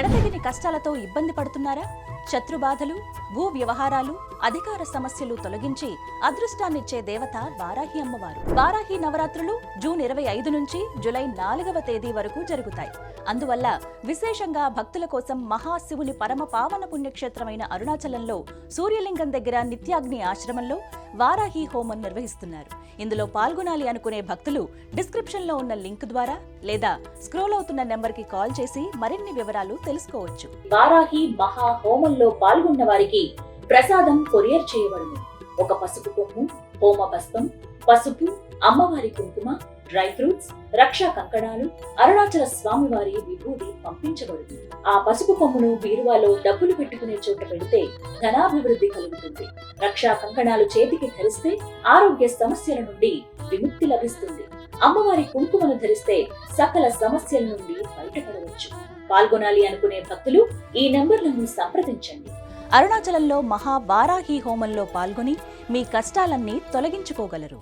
ఎడతెగని కష్టాలతో ఇబ్బంది పడుతున్నారా? శత్రుబాధలు భూ వ్యవహారాలు అధికార సమస్యలు తొలగించి అదృష్టాన్నిచ్చే దేవత వారాహి అమ్మవారు. వారాహి నవరాత్రులు జూన్ ఇరవై ఐదు నుంచి జులై నాలుగవ తేదీ వరకు జరుగుతాయి. అందువల్ల విశేషంగా భక్తుల కోసం మహాశివుని పరమ పావన పుణ్యక్షేత్రమైన అరుణాచలంలో సూర్యలింగం దగ్గర నిత్యాగ్ని ఆశ్రమంలో వారాహి హోమం నిర్వహిస్తున్నారు. ఇందులో పాల్గొనాలి అనుకునే భక్తులు డిస్క్రిప్షన్లో ఉన్న లింక్ ద్వారా లేదా స్క్రోల్ అవుతున్న నెంబర్కి కాల్ చేసి మరిన్ని వివరాలు తెలుసుకోవచ్చు. వారాహి మహా హోమంలో పాల్గొన్న వారికి ప్రసాదం కొరియర్ చేయబడును. ఒక పసుపు కొమ్ము హోమ బస్తం పసుపు అమ్మవారి కుంకుమ డ్రై ఫ్రూట్స్ రక్షా కంకణాలు అరుణాచల స్వామివారి విభూది పంపించబడుతుంది ఆ పసుపు కొమ్మును బీరువాలో డబ్బులు పెట్టుకునే చోట పెడితే ధనాభివృద్ధి కలుగుతుంది. రక్షా కంకణాలు చేతికి ధరిస్తే ఆరోగ్య సమస్యల నుండి విముక్తి లభిస్తుంది. అమ్మవారి కుంకుమను ధరిస్తే సకల సమస్యల నుండి బయటపడవచ్చు పాల్గొనాలి అనుకునే భక్తులు ఈ నంబర్లను సంప్రదించండి. అరుణాచలంలో మహా వారాహి హోమంలో పాల్గొని మీ కష్టాలన్నీ తొలగించుకోగలరు.